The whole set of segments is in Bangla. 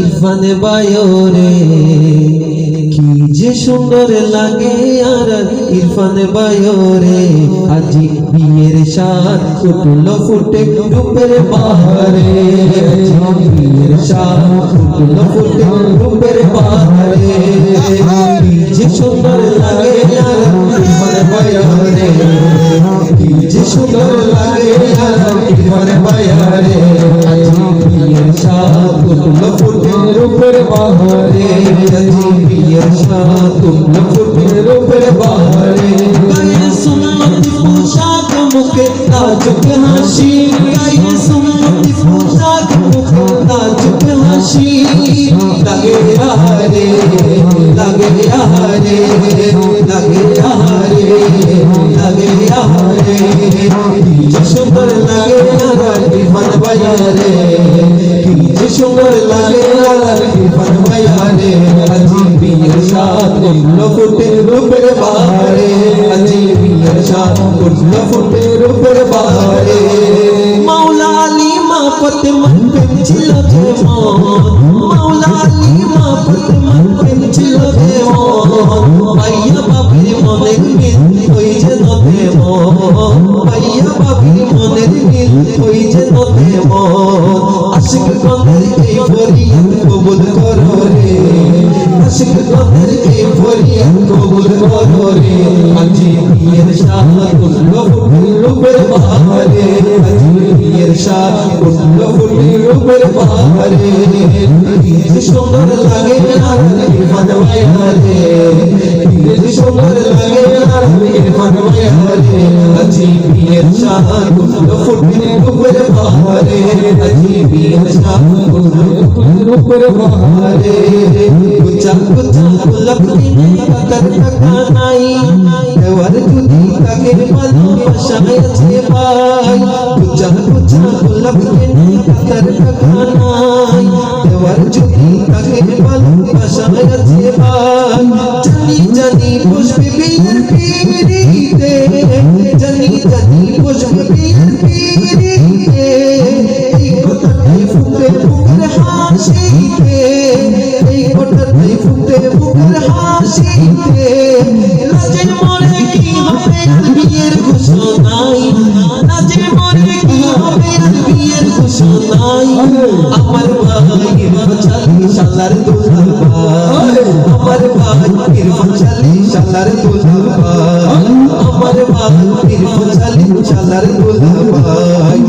ইরফান বায়রে, কি যে সুন্দর লাগে আর ইরফান বায়রে। আজি বিয়ের সাত ফুটলো ফুটে রূপের বাহারে। বিয়ের সাত ফুটলো ফুটে রূপের বাহারে। কি যে সুন্দর লাগে আর ইরফান বায়রে, কি যে সুন্দর বাহারে যদি ফুটলো ফুটে রূপের বাহারে। সুন্নতি পোশাক, মুখে তাজুক হাসি। গায়ে সুন্নতি পোশাক, মুখে তাজুক হাসি। লাগে আহারে লাগে আহারে লাগে সাতগুলো ফুটে রূপের বাহারে আজি বিয়ের সাতগুলো ফুটে আশিক গন্ধের সুন্দর লাগে আর ইরফান বায়ারে কি সুন্দর লাগে আর ইরফান বায়ারে আজি বিয়ের শাহ কুল্লো রূপের বাহারে আজি বিয়ের শাহ কুল্লো রূপের বাহারে কুচা কুচা গোলাপ দিনে কাকার টাকা নাই দেওয়ার যদি তাকে ভালোবাসায় আছে ভাই কুচা কুচা গোলাপ দিনে কাকার টাকা নাই দেওয়ার যদি তাকে ভালোবাসায় আছে ভাই জানি জানি বসবে বিয়ের পিড়িতে জানি জানি বসবে বিয়ের পিড়িতে শালার দুলা ভাই। আমার ইরফান শালার দুলা ভাই।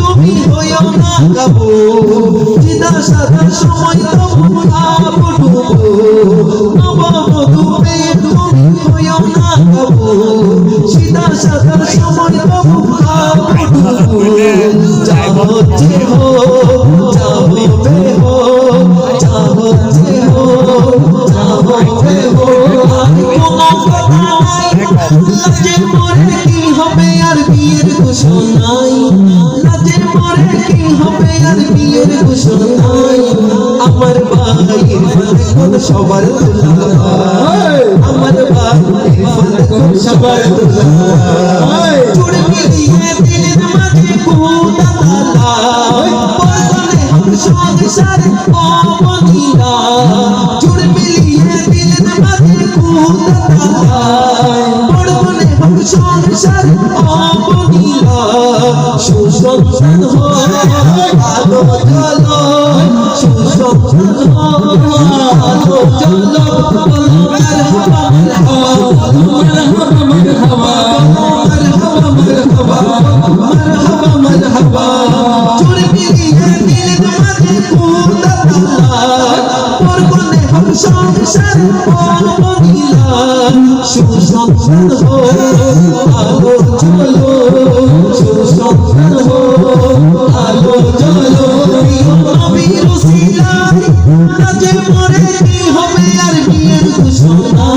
তুমি হইও না গাবো চিদা সাদা সময় তবু খাব ডুবো নববধূরে তুমি হইও না গাবো চিদা সাদা সময় তবু খাব ডুবো যা যা হইবে হো আর কোনো কথা নাই লাজের মরে কি হবে আর বিয়ের ঘোষণাই আমার ভাইয়ের সবার আমার ভাইয়ের সবার সংসার অবনীলা সুসন্তান হো আলো চলো মারহাবা মারহাবা মারহাবা মারহাবা মারহাবা সুসন্তান হো আলো চলো সুসন্তান হো আলো চলো নবীর সিলাই রাজে মরে কি হবে আর বিয়ের ঘোষণা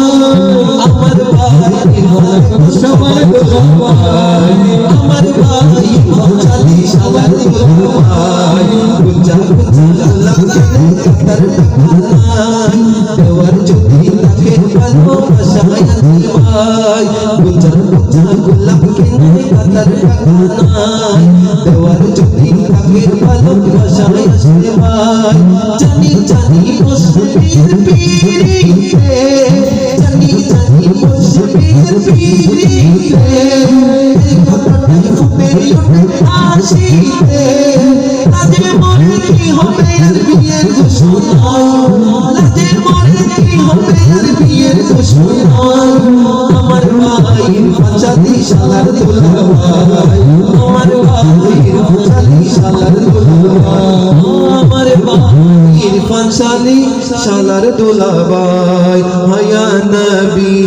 আমার ভাই সবার আমার ভাই চালি সালার ভাই গুজা গুজা লাগলে কাতার দেওয়ার ভাই গুজা গুজা গোলাপ কিনে কাতার নাই দেওয়ার যদি তাকে ভালোবাসায় আসতে ভাই জানি জানি মুসলিমের পিড়িতে, জানি জানি মুসলিমের পিড়িতে হাসিতে। লাজে কি হবে আর বিয়ের ঘোষণায় লাজে মরে কি হবে আর বিয়ের ঘোষণায় আমার ভাই পাঁচালি সালার দোলা ভাই আমার ভাইয়ের পাঁচালি সালার দোলা ভাই আমার ভাইয়ের পাঁচালি সালার দোলা ভাই নবী।